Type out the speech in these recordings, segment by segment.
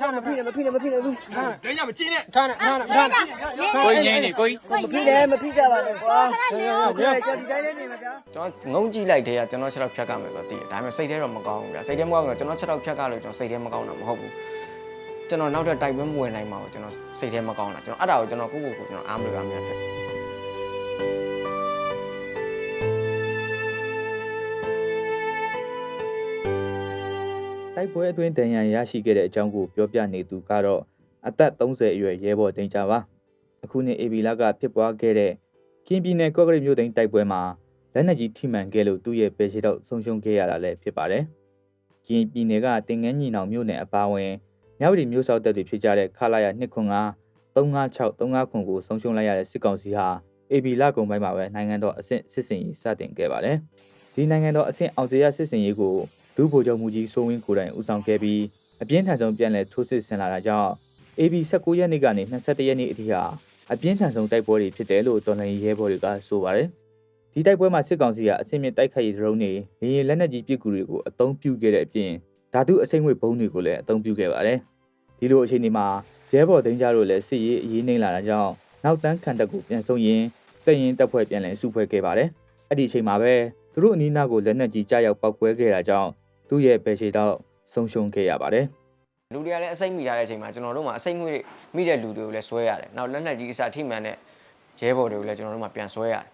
ထားမဖိနဲ့မဖိနဲ့မဖိနဲ့ဘူးဒိန်းရမကြည့်နဲ့ထားနဲ့ထားနဲ့ထားနဲ့ကိုကြီးငင်းနေကိုကြီးမဖိနဲ့မဖိကြပါနဲ့ကွာကျွန်တော်ဒီတိုင်းလေးနေမှာဗျာကျွန်တော်ငုံကြည့်လိုက်တဲ့ကကျွန်တော်6တော့ဖြတ်ကမယ်ဆိုတော့တည်တယ်ဒါပေမဲ့စိတ်ထဲတော့မကောင်းဘူးဗျာစိတ်ထဲမကောင်းဘူးကျွန်တော်6တော့ဖြတ်ကလို့ကျွန်တော်စိတ်ထဲမကောင်းတာမဟုတ်ဘူးကျွန်တော်နောက်ထပ်တိုက်ပွဲမဝင်နိုင်ပါဘူးကျွန်တော်စိတ်ထဲမကောင်းတာကျွန်တော်အဲ့ဒါကိုကျွန်တော်ကိုယ့်ကိုယ်ကိုကျွန်တော်အားမလို့အားမရဖြစ် တိုက်ပွဲအတွင်းတန်ရန်ရရှိခဲ့တဲ့အကြောင်းကိုပြောပြနေသူကတော့အသက်30အရွယ်ရဲဘော်တင်ကြပါအခုနှစ် AB လကဖြစ်ပွားခဲ့တဲ့ကင်းပြည်နယ်ကော့ကရိတ်မြို့သိမ်းတိုက်ပွဲမှာလက်နက်ကြီးထိမှန်ခဲ့လို့သူ့ရဲ့ပေရှိတော့ဆုံးရှုံးခဲ့ရတာလည်းဖြစ်ပါတယ်ကင်းပြည်နယ်ကတင်ငန်းညီနောင်မြို့နယ်အပါအဝင်မြောက်ရီမြို့ဆောက်တပ်တွေဖြစ်ကြတဲ့ခလာရ295 356 359ခွန်ကိုဆုံးရှုံးလိုက်ရတဲ့စစ်ကောင်စီဟာ AB လကုံပိုင်းမှာပဲနိုင်ငံတော်အဆင့်စစ်စင်ရေးစတင်ခဲ့ပါတယ်ဒီနိုင်ငံတော်အဆင့်အောင်စရစစ်စင်ရေးကို ဒုဗိုလ်ချုပ်မူကြီးစိုးဝင်းကိုယ်တိုင်ဦးဆောင်ခဲ့ပြီးအပြင်းထန်ဆုံးပြန်လည်ထိုးစစ်ဆင်လာတာကြောင့် AB 19ရက်နေ့ကနေ21ရက်နေ့အထိဟာအပြင်းထန်ဆုံးတိုက်ပွဲတွေဖြစ်တယ်လို့တော်လှန်ရေးရဲဘော်တွေကဆိုပါတယ်။ဒီတိုက်ပွဲမှာစစ်ကောင်စီကအစစ်မြစ်တိုက်ခိုက်ရေးဒရုန်းတွေလေယာဉ်လက်နက်ကြီးပစ်ကူတွေကိုအသုံးပြုခဲ့တဲ့အပြင်ဓာတုအစိမ့်ငွေဘုံတွေကိုလည်းအသုံးပြုခဲ့ပါတယ်။ဒီလိုအခြေအနေမှာရဲဘော်ဒိန်းကြတို့လည်းစစ်ရေးအရေးနှိမ့်လာတာကြောင့်နောက်တန်းခံတပ်ကိုပြန်ဆုံးရင်းတပ်ရင်တပ်ဖွဲ့ပြန်လည်စုဖွဲ့ခဲ့ပါတယ်။အဲ့ဒီအချိန်မှာပဲသူတို့အနီးနားကိုလက်နက်ကြီးကြားရောက်ပောက်ကွဲခဲ့တာကြောင့် သူ့ရဲ့ဘယ်ရှိတော့ဆုံးရှုံးခဲ့ရပါတယ်လူတွေကလည်းအစိမ့်မိထားတဲ့အချိန်မှာကျွန်တော်တို့မှာအစိမ့်မှုတွေမိတဲ့လူတွေကိုလည်းဆွဲရတယ်နောက်လက်နက်ကြီးအစာထိမှန်တဲ့ရဲဘော်တွေကိုလည်းကျွန်တော်တို့မှာပြန်ဆွဲရတယ်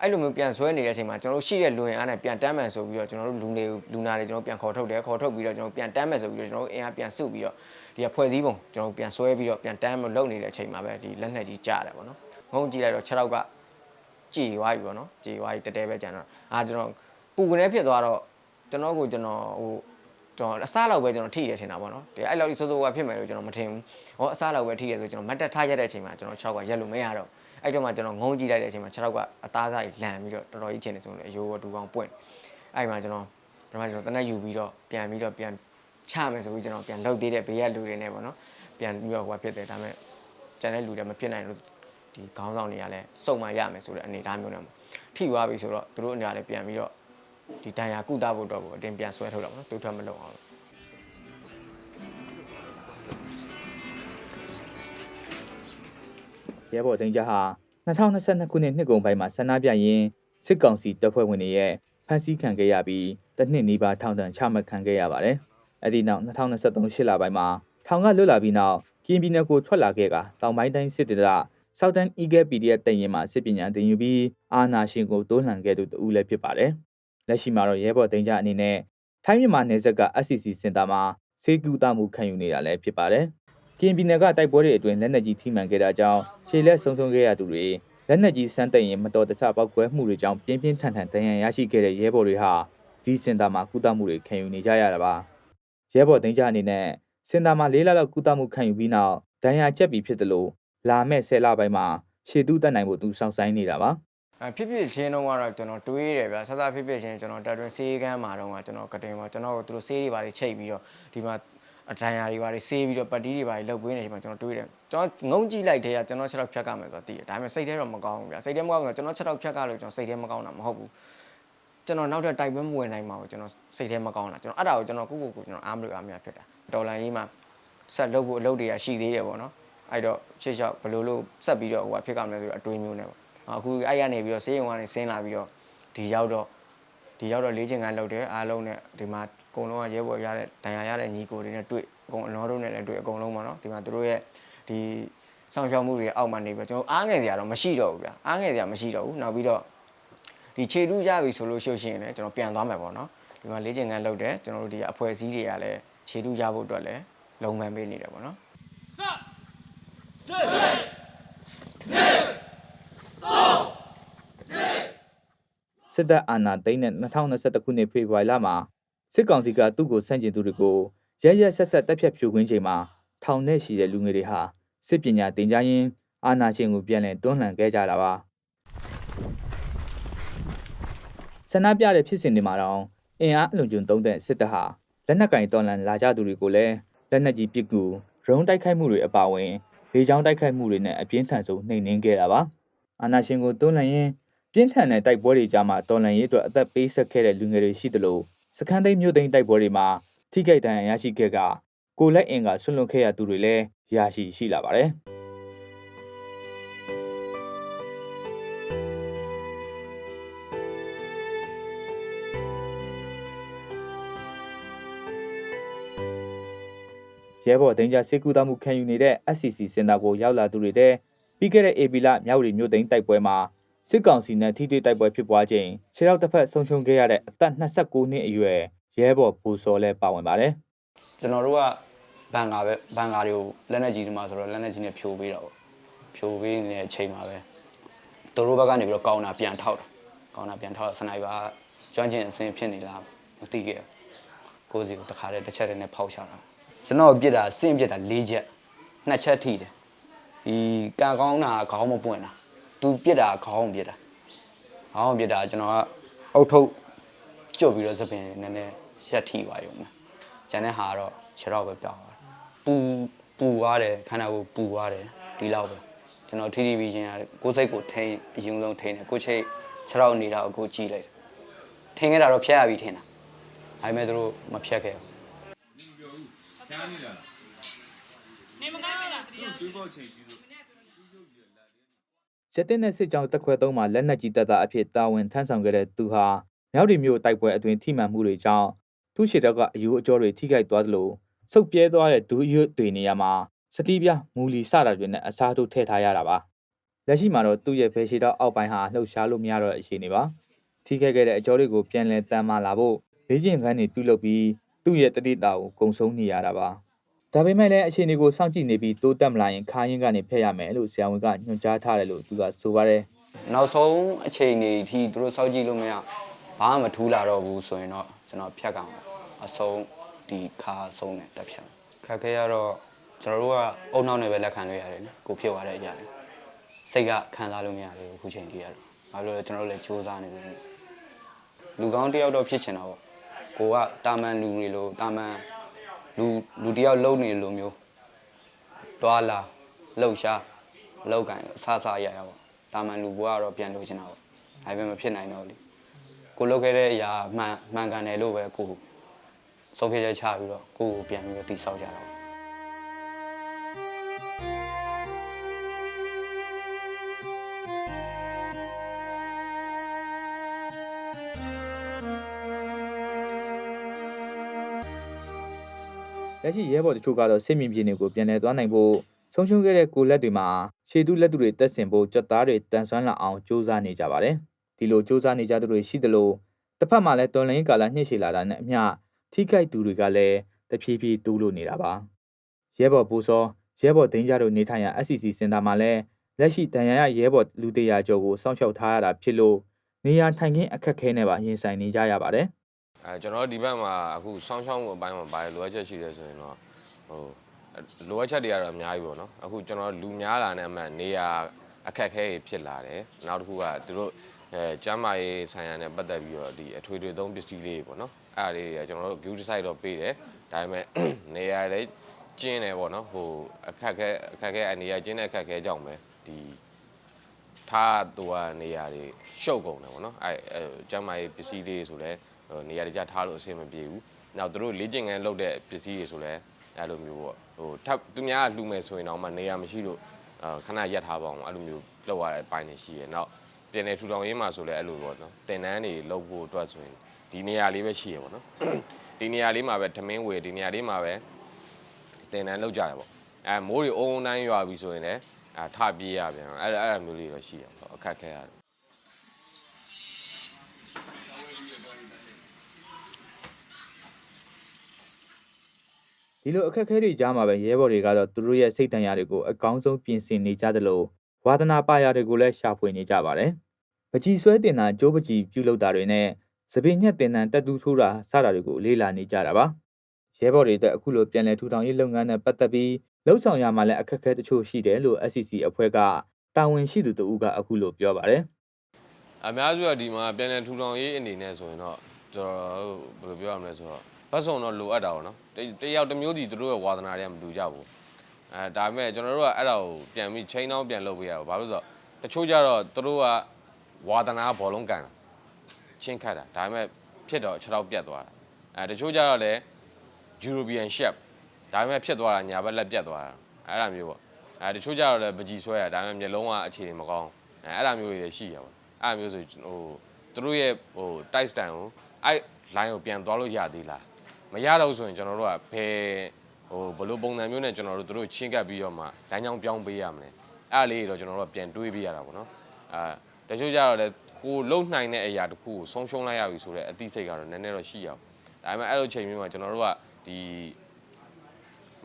အဲ့လိုမျိုးပြန်ဆွဲနေတဲ့အချိန်မှာကျွန်တော်တို့ရှိတဲ့လူရင်အားနဲ့ပြန်တမ်းမှန်ဆိုပြီးတော့ကျွန်တော်တို့လူတွေလူနာတွေကျွန်တော်ပြန်ခေါ်ထုတ်တယ်ခေါ်ထုတ်ပြီးတော့ကျွန်တော်ပြန်တမ်းမှန်ဆိုပြီးတော့ကျွန်တော်တို့အင်အားပြန်စုပြီးတော့ဒီကဖွဲ့စည်းပုံကျွန်တော်ပြန်ဆွဲပြီးတော့ပြန်တမ်းမလုပ်နေတဲ့အချိန်မှာပဲဒီလက်နက်ကြီးကြားတယ်ပေါ့နော်ငုံကြည့်လိုက်တော့6ရောက်ကကြည်သွားပြီပေါ့နော်ကြည်သွားပြီတဲတဲပဲကြံတော့အာကျွန်တော်ပူကနေဖြစ်သွားတော့ ကျွန်တော်ကိုကျွန်တော်ဟိုကျွန်တော်အစားလောက်ပဲကျွန်တော်ထိရထင်တာပေါ့နော်ဒီအဲ့လောက်ကြီးစိုးစိုးကဖြစ်မယ်လို့ကျွန်တော်မထင်ဘူးဟောအစားလောက်ပဲထိရဆိုကျွန်တော်မတ်တက်ထားရတဲ့အချိန်မှာကျွန်တော်6ကရက်လို့မရတော့အဲ့တော့မှကျွန်တော်ငုံကြည့်လိုက်တဲ့အချိန်မှာ6ကအသားစားကြီးလန်ပြီးတော့တော်တော်ကြီးချင်နေဆိုလို့အယိုးဝတူကောင်ပွင့်အဲ့မှာကျွန်တော်ပထမကျွန်တော်တနက်ယူပြီးတော့ပြန်ပြီးတော့ပြန်ချမယ်ဆိုပြီးကျွန်တော်ပြန်လှုပ်သေးတဲ့ဘေးကလူတွေနဲ့ပေါ့နော်ပြန်ပြီးတော့ဟိုဖြစ်တယ်ဒါပေမဲ့ကျန်တဲ့လူတွေမဖြစ်နိုင်လို့ဒီခေါင်းဆောင်တွေကလည်းစုံမရမယ်ဆိုတဲ့အနေအထားမျိုးနဲ့ထိသွားပြီဆိုတော့သူတို့အနေနဲ့လည်းပြန်ပြီးတော့ ဒီတန်ရာကုသဖို့တော့ကိုအတင်းပြန်ဆွဲထုတ်တာပေါ့နော်သူထွက်မလုပ်အောင်ရဲဘော်ဒိန်းကြဟာ2022ခုနှစ်နှစ်ကုန်ပိုင်းမှာဆန္ဒပြရင်းစစ်ကောင်စီတပ်ဖွဲ့ဝင်တွေရဲ့ဖမ်းဆီးခံခဲ့ရပြီးတစ်နှစ်နီးပါးထောင်ဒဏ်ချမှတ်ခံခဲ့ရပါတယ်။အဲ့ဒီနောက်2023ရှစ်လပိုင်းမှာထောင်ကလွတ်လာပြီးနောက်ကရင်ပြည်နယ်ကိုထွက်လာခဲ့ကတောင်ပိုင်းတိုင်းစစ်တေသ Southern Eagle PDF တရင်မှာစစ်ပညာသင်ယူပြီးအာနာရှင်ကိုတိုးလှန်ခဲ့သူတူလည်းဖြစ်ပါတယ်။ လက်ရှိမှာတော့ရဲဘော်ဒိန်းကြအနေနဲ့ထိုင်းမြန်မာနယ်စပ်က SCC စင်တာမှာစေကူတာမှုခံယူနေတာလည်းဖြစ်ပါတယ်။ကင်ပြည်နယ်ကတိုက်ပွဲတွေအတွင်းလက်နက်ကြီးထိမှန်ခဲ့တာကြောင့်ရှေလက်ဆုံးဆုံးခဲ့ရသူတွေလက်နက်ကြီးစမ်းတက်ရင်မတော်တဆပောက်ကွဲမှုတွေကြောင့်ပြင်းပြင်းထန်ထန်ဒဏ်ရာရရှိခဲ့တဲ့ရဲဘော်တွေဟာဒီစင်တာမှာကုသမှုတွေခံယူနေကြရတာပါရဲဘော်တင်ကြအနေနဲ့စင်တာမှာ၄လလောက်ကုသမှုခံယူပြီးနောက်ဒဏ်ရာကျက်ပြီးဖြစ်တယ်လို့လာမဲ့10လပိုင်းမှာရှေတုတက်နိုင်ဖို့သူစောင့်ဆိုင်နေတာပါအ ဖြစ်ဖြစ်ချင်းတော့ကတော့ကျွန်တော်တွေးတယ်ဗျာဆက်စားဖြစ်ဖြစ်ချင်းကျွန်တော်တက်တွင်ဆေးကမ်းမှာတော့ကကျွန်တော်ကတင်မှာကျွန်တော်တို့သူတို့ဆေးတွေပါတွေချိတ်ပြီးတော့ဒီမှာအဒိုင်ယာတွေပါတွေဆေးပြီးတော့ပတ်တီးတွေပါတွေလောက်ပေးနေချိန်မှာကျွန်တော်တွေးတယ်ကျွန်တော်ငုံကြည့်လိုက်တဲ့ကကျွန်တော်6တော့ဖြတ်ကမယ်ဆိုတော့တည်တယ်ဒါပေမဲ့စိတ်ထဲတော့မကောင်းဘူးဗျာစိတ်ထဲမကောင်းဘူးကျွန်တော်6တော့ဖြတ်ကလို့ကျွန်တော်စိတ်ထဲမကောင်းတာမဟုတ်ဘူးကျွန်တော်နောက်ထပ်တိုက်ပွဲမဝင်နိုင်ပါဘူးကျွန်တော်စိတ်ထဲမကောင်းတာကျွန်တော်အဲ့ဒါကိုကျွန်တော်ကိုကိုကိုကျွန်တော်အားမလို့အားမရဖြစ်တာဒေါ်လာရေးမှာဆက်လုပ်ဖို့အလုပ်တွေကရှိသေးတယ်ပေါ့နော်အဲ့တော့ချစ်ချောက်ဘယ်လိုလုပ်ဆက်ပြီးတော့ဟိုကဖြစ်ကမလဲဆိုတော့အတွေးမျိုးနဲ့ပေါ့ အခုအဲ့ရနေပြီးတော့ဆေးရုံကနေဆင်းလာပြီးတော့ဒီရောက်တော့ဒီရောက်တော့လေးချင်ကန်လောက်တယ်အားလုံးနဲ့ဒီမှာအကုန်လုံးကရဲဘော်ရတဲ့ဒဏ်ရာရတဲ့ညီကိုတွေနဲ့တွေ့အကုန်အလောတို့နဲ့လည်းတွေ့အကုန်လုံးပေါ့နော်ဒီမှာသူတို့ရဲ့ဒီဆောင်ရှောက်မှုတွေအောက်မှာနေပြီးကျွန်တော်အားငယ်စရာတော့မရှိတော့ဘူးဗျာအားငယ်စရာမရှိတော့ဘူးနောက်ပြီးတော့ဒီခြေတူးကြပြီဆိုလို့ရှိရင်လည်းကျွန်တော်ပြန်သွားမယ်ပေါ့နော်ဒီမှာလေးချင်ကန်လောက်တယ်ကျွန်တော်တို့ဒီအဖွဲ့အစည်းတွေကလည်းခြေတူးကြဖို့အတွက်လည်းလုံပန်းပေးနေတယ်ပေါ့နော်စ စ်တပ်အာဏာသိမ်းတဲ့2021ခုနှစ်ဖေဖော်ဝါရီလမှာစစ်ကောင်စီကသူ့ကိုဆန့်ကျင်သူတွေကိုရရက်ဆက်ဆက်တပ်ဖြတ်ဖြိုခွင်းချိန်မှာထောင်နဲ့ရှိတဲ့လူငယ်တွေဟာစစ်ပညာသင်ကြားရင်းအာဏာရှင်ကိုပြန်လည်တွန်းလှန်ခဲ့ကြတာပါဆန္ဒပြတဲ့ဖြစ်စဉ်တွေမှာတော့အင်အားအလွန်ကျွံသုံးတဲ့စစ်တပ်ဟာလက်နက်ကင်တော်လှန်လာကြသူတွေကိုလည်းလက်နက်ကြီးပစ်ကူရုံးတိုက်ခိုက်မှုတွေအပါအဝင်လေကြောင်းတိုက်ခိုက်မှုတွေနဲ့အပြင်းထန်ဆုံးနှိမ်နင်းခဲ့တာပါအာဏာရှင်ကိုတွန်းလှန်ရင်း ပြင်းထန်တဲ့တိုက်ပွဲတွေကြားမှာတော်လန်ရေးအတွက်အသက်ပေးဆက်ခဲ့တဲ့လူငယ်တွေရှိသလိုစခန်းသိမ်းမြို့သိမ်းတိုက်ပွဲတွေမှာထိခိုက်ဒဏ်ရာရရှိခဲ့ကကိုလက်အင်ကဆွန့်လွတ်ခဲ့ရသူတွေလည်းရရှိရှိလာပါတယ်။ရဲဘော်ဒိန်ဂျာစေကူတာမှုခံယူနေတဲ့ SCC စင်တာကိုရောက်လာသူတွေတဲ့ပြီးခဲ့တဲ့ AB လမြောက်ရီမြို့သိမ်းတိုက်ပွဲမှာ စစ်ကောင်စီနဲ့ထိတွေ့တိုက်ပွဲဖြစ်ပွားခြင်းခြေထောက်တစ်ဖက်ဆုံးရှုံးခဲ့ရတဲ့အသက်29နှစ်အရွယ်ရဲဘော်ပူစော်လည်းပါဝင်ပါတယ်ကျွန်တော်တို့ကဘန်ကာပဲဘန်ကာတွေကိုလက်နဲ့ကြီးဒီမှာဆိုတော့လက်နဲ့ကြီးနဲ့ဖြိုပေးတာပေါ့ဖြိုပေးနေတဲ့အချိန်မှာပဲသူတို့ဘက်ကနေပြီးတော့ကောင်းတာပြန်ထောက်တာကောင်းတာပြန်ထောက်တာစနိုက်ပါကျွမ်းကျင်အစင်းဖြစ်နေလားမသိခဲ့ဘူးကိုယ်စီကိုတခါတည်းတစ်ချက်တည်းနဲ့ဖောက်ချတာကျွန်တော်ပြစ်တာစင့်ပြစ်တာ၄ချက်နှစ်ချက်ထိတယ်ဒီကံကောင်းတာခေါင်းမပွင့်တာ သူပြစ်တာခေါင်းပြစ်တာခေါင်းပြစ်တာကျွန်တော်ကအုတ်ထုတ်ကျွတ်ပြီးတော့သပင်နည်းနည်းရက်ထိပါရုံပဲကျန်တဲ့ဟာကတော့ခြေတော့ပဲပြောင်းသွားတယ်ပူပူသွားတယ်ခန္ဓာကိုယ်ပူသွားတယ်ဒီလောက်ပဲကျွန်တော် TTV ချင်းကကိုယ်စိတ်ကိုထိန်အရင်ဆုံးထိန်တယ်ကိုယ်ချိတ်ခြေတော့နေတာကိုကိုယ်ကြည့်လိုက်တယ်ထိန်ခဲ့တာတော့ဖျက်ရပြီထင်တာဒါပေမဲ့သူတို့မဖျက်ခဲ့ဘူးစစ်တပ်နဲ့ စစ်ကြောင်းတက်ခွဲသုံးမှာလက်နက်ကြီးတပ်သားအဖြစ်တာဝန်ထမ်းဆောင်ခဲ့တဲ့သူဟာမြောက်ရီမျိုးတိုက်ပွဲအတွင်းထိမှန်မှုတွေကြောင့်သူ့ရှေ့တော့ကအယူအကျော်တွေထိခိုက်သွားသလိုဆုတ်ပြဲသွားတဲ့ဒူးရွတ်တွေနေရာမှာစတီးပြမူလီစတာတွေနဲ့အစားထိုးထည့်ထားရတာပါလက်ရှိမှာတော့သူ့ရဲ့ဖယ်ရှေတော့အောက်ပိုင်းဟာလှုပ်ရှားလို့မရတော့တဲ့အခြေအနေပါထိခိုက်ခဲ့တဲ့အကျော်တွေကိုပြန်လည်တမ်းမာလာဖို့လေ့ကျင့်ခန်းတွေပြုလုပ်ပြီးသူ့ရဲ့တတိတာကိုကုံဆုံးနေရတာပါ ဒါပေမဲ့လည်းအခြေအနေကိုစောင့်ကြည့်နေပြီးတိုးတက်မလာရင်ခါရင်ကနေဖျက်ရမယ်လို့ဆရာဝန်ကညွှန်ကြားထားတယ်လို့သူကဆိုပါတယ်နောက်ဆုံးအချိန်တွေအထိသူတို့စောင့်ကြည့်လို့မရဘာမှမထူးလာတော့ဘူးဆိုရင်တော့ကျွန်တော်ဖြတ်ကောင်အဆုံးဒီခါအဆုံးနဲ့တက်ဖြတ်ခက်ခဲရတော့ကျွန်တော်တို့ကအုံနောက်နဲ့ပဲလက်ခံလို့ရတယ်နော်ကိုဖြစ်သွားတဲ့အရာတွေစိတ်ကခံစားလို့မရသေးဘူးအခုချိန်ကြီးရတော့ဘာလို့လဲကျွန်တော်တို့လည်းစူးစမ်းနေတယ်လူကောင်းတယောက်တော့ဖြစ်ချင်တာပေါ့ကိုကတာမန်လူတွေလို့တာမန် လူလူတယောက်လုံနေလိုမျိုးတွာလာလှုပ်ရှားလောက်ကန်အဆအဆရရပေါ့တာမန်လူဘွားကတော့ပြန်လို့ချင်တာပေါ့ဒါပေမဲ့မဖြစ်နိုင်တော့လေကိုလုပ်ခဲ့တဲ့အရာမှန်မှန်ကန်တယ်လို့ပဲကိုဆုံးဖြတ်ချက်ချပြီးတော့ကိုကိုပြန်ပြီးတော့တိဆောက်ကြတော့ လက်ရှိရဲဘော်တချို့ကတော့စစ်မြင်ပြင်းတွေကိုပြန်လည်သွားနိုင်ဖို့ဆုံးရှုံးခဲ့တဲ့ကိုလက်တွေမှာခြေတုလက်တူတွေတက်ဆင်ဖို့ကြွက်သားတွေတန်ဆွမ်းလာအောင်စ조사နေကြပါတယ်ဒီလိုစ조사နေကြသူတွေရှိသလိုတစ်ဖက်မှာလည်းတော်လိုင်းကာလနှိမ့်ရှည်လာတာနဲ့အမျှထိခိုက်သူတွေကလည်းတဖြည်းဖြည်းတိုးလို့နေတာပါရဲဘော်ပူစောရဲဘော်ဒိန်းကြတို့နေထိုင်ရာ SCC စင်တာမှာလည်းလက်ရှိတန်ရရရဲဘော်လူတရာကျော်ကိုစောင့်ရှောက်ထားရတာဖြစ်လို့နေရာထိုင်ခင်းအခက်ခဲနဲ့ပါရင်ဆိုင်နေကြရပါတယ် အဲကျွန်တော်တို့ဒီဘက်မှာအခုစောင်းချောင်းအပိုင်းမှာဘာလိုအပ်ချက်ရှိလဲဆိုရင်တော့ဟိုလိုအပ်ချက်တွေကတော့အများကြီးပေါ့နော်အခုကျွန်တော်လူများလာတဲ့အမှန်နေရာအခက်အခဲတွေဖြစ်လာတယ်နောက်တစ်ခုကသူတို့အဲကျမ်းမာရေးဆိုင်ရာနဲ့ပတ်သက်ပြီးတော့ဒီအထွေထွေသုံးပစ္စည်းလေးပေါ့နော်အဲ့ဒါလေးတွေကကျွန်တော်တို့ view site တော့ပေးတယ်ဒါပေမဲ့နေရာလေးကျင်းတယ်ပေါ့နော်ဟိုအခက်အခဲအခက်အခဲအနေရာကျင်းတဲ့အခက်အခဲကြောင့်ပဲဒီထားသူကနေရာတွေရှုပ်ကုန်တယ်ပေါ့နော်အဲအဲကျမ်းမာရေးပစ္စည်းလေးဆိုလဲဟို နေရာတကျထားလို့အဆင်မပြေဘူး။နောက်သူတို့လေ့ကျင့်ခန်းလုပ်တဲ့ပစ္စည်းတွေဆိုလည်းအဲ့လိုမျိုးပေါ့ဟိုထပ်သူများကလှူမယ်ဆိုရင်တော့မှနေရာမရှိလို့အာခဏရက်ထားပါအောင်အဲ့လိုမျိုးလောက်ရတဲ့အပိုင်းတွေရှိရယ်။နောက်ပြင်နေထူထောင်ရေးမှာဆိုလည်းအဲ့လိုပေါ့နော်။တင်တန်းတွေလုပ်ဖို့အတွက်ဆိုရင်ဒီနေရာလေးပဲရှိရပေါ့နော်။ဒီနေရာလေးမှာပဲထမင်းဝယ်ဒီနေရာလေးမှာပဲတင်တန်းလုပ်ကြတယ်ပေါ့။အဲမိုးတွေအုံအုံတိုင်းရွာပြီဆိုရင်လည်းအာထပြေးရပြန်အဲ့အဲ့လိုမျိုးလေးတော့ရှိရပေါ့အခက်ခဲရတယ် ဒီလိုအခက်အခဲတွေကြားမှာပဲရဲဘော်တွေကတော့သူတို့ရဲ့စိတ်တန်ရာတွေကိုအကောင်းဆုံးပြင်ဆင်နေကြသလိုဝါသနာပါရာတွေကိုလည်းရှာဖွေနေကြပါတယ်။ပကြီးဆွဲတင်တာကြိုးပကြီးပြုလုပ်တာတွေနဲ့သပင်ညက်တင်တန်တက်တူးထိုးတာစတာတွေကိုလေ့လာနေကြတာပါ။ရဲဘော်တွေအတွက်အခုလိုပြန်လည်ထူထောင်ရေးလုပ်ငန်းနဲ့ပတ်သက်ပြီးလှုပ်ဆောင်ရမှာလည်းအခက်အခဲတချို့ရှိတယ်လို့ SCC အဖွဲ့ကတာဝန်ရှိသူတဦးကအခုလိုပြောပါတယ်။အများစုကဒီမှာပြန်လည်ထူထောင်ရေးအနေနဲ့ဆိုရင်တော့ကျွန်တော်ဘယ်လိုပြောရမလဲဆိုတော့ ဘတ်စုံတော့လိုအပ်တာပေါ့နော်တတယောက်တစ်မျိုးစီသူတို့ရဲ့ဝါသနာတွေကမတူကြဘူးအဲဒါပေမဲ့ကျွန်တော်တို့ကအဲ့ဒါကိုပြန်ပြီးချိန်တော့ပြန်လုပ်ပေးရပါဘာလို့လဲဆိုတော့တချို့ကြတော့သူတို့ကဝါသနာဘောလုံးကန်တာချင်းခတ်တာဒါပေမဲ့ဖြစ်တော့ခြေထောက်ပြတ်သွားတာအဲတချို့ကြတော့လည်း European chef ဒါပေမဲ့ဖြစ်သွားတာညာဘက်လက်ပြတ်သွားတာအဲ့ဒါမျိုးပေါ့အဲတချို့ကြတော့လည်းပကြီးဆွဲရဒါပေမဲ့မျက်လုံးကအခြေအနေမကောင်းအဲအဲ့ဒါမျိုးတွေလည်းရှိရပါအဲ့ဒါမျိုးဆိုဟိုသူတို့ရဲ့ဟို tight stand ကိုအဲ့ line ကိုပြန်သွားလို့ရသေးလား မရတော့ဆိုရင်ကျွန်တော်တို့ကဘယ်ဟိုဘယ်လိုပုံစံမျိုးနဲ့ကျွန်တော်တို့တို့ချင်းကပ်ပြီးတော့မှလမ်းကြောင်းပြောင်းပေးရမလဲအဲ့လေးတွေတော့ကျွန်တော်တို့ကပြန်တွေးပေးရတာပေါ့နော်အဲတချို့ကြတော့လည်းကိုလုံနိုင်တဲ့အရာတစ်ခုကိုဆုံးရှုံးလိုက်ရပြီဆိုတော့အသိစိတ်ကတော့နည်းနည်းတော့ရှိရအောင်ဒါပေမဲ့အဲ့လိုချိန်မျိုးမှာကျွန်တော်တို့ကဒီ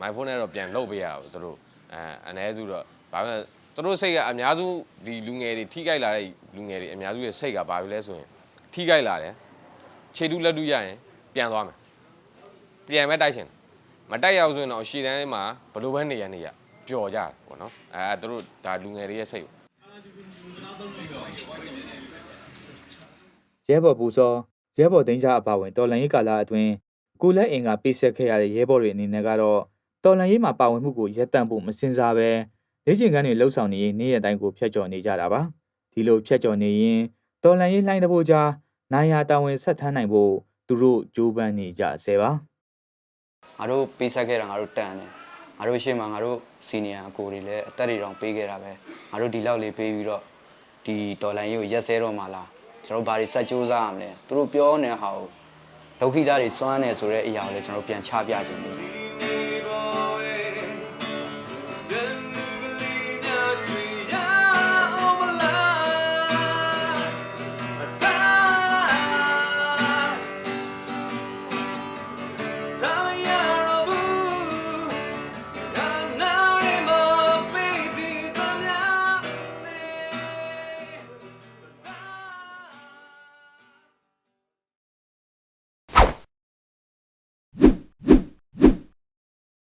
my phone နဲ့တော့ပြန်လုတ်ပေးရအောင်သူတို့အဲအ ਨੇ စုတော့ဘာပဲသူတို့စိတ်ကအများစုဒီလူငယ်တွေထိကြိုက်လာတဲ့လူငယ်တွေအများစုရဲ့စိတ်ကဘာဖြစ်လဲဆိုရင်ထိကြိုက်လာတယ်ခြေတူးလက်တူးရရင်ပြန်သွားမယ် ပြန်မဲ့တိုက်ရှင်မတိုက်ရအောင်ဆိုရင်တော့ရှည်တန်းမှာဘယ်လိုပဲနေရနေရပျော်ကြတယ်ပေါ့နော်အဲသူတို့ဒါလူငယ်တွေရဲ့စိတ်ရဲဘော်ပူစောရဲဘော်တင်ကြအပါဝင်တော်လန်ရေးကာလအတွင်းကိုလက်အင်ကပိတ်ဆက်ခဲ့ရတဲ့ရဲဘော်တွေအနေနဲ့ကတော့တော်လန်ရေးမှာပါဝင်မှုကိုရပ်တန့်ဖို့မစင်စားပဲလေ့ကျင့်ခန်းတွေလှုပ်ဆောင်နေရင်နေ့ရက်တိုင်းကိုဖျက်ကျော်နေကြတာပါဒီလိုဖျက်ကျော်နေရင်တော်လန်ရေးလှိုင်းတဘိုးကြားနိုင်ရာတာဝန်ဆက်ထမ်းနိုင်ဖို့သူတို့ကြိုးပမ်းနေကြဆဲပါ ငါတို့ပေးဆက်ခဲ့တာငါတို့တန်တယ်ငါတို့ရှေ့မှာငါတို့စီနီယာအကိုတွေလည်းအသက်တွေတောင်ပေးခဲ့တာပဲငါတို့ဒီလောက်လေးပေးပြီးတော့ဒီဒေါ်လာကြီးကိုရက်စဲတော့မှလားကျွန်တော်ဘာတွေဆက်ကြိုးစားရမလဲသူတို့ပြောနေတဲ့ဟာကိုဒုက္ခိတတွေစွမ်းနေဆိုတဲ့အရာကိုလည်းကျွန်တော်ပြန်ချပြခြင်းနေတယ်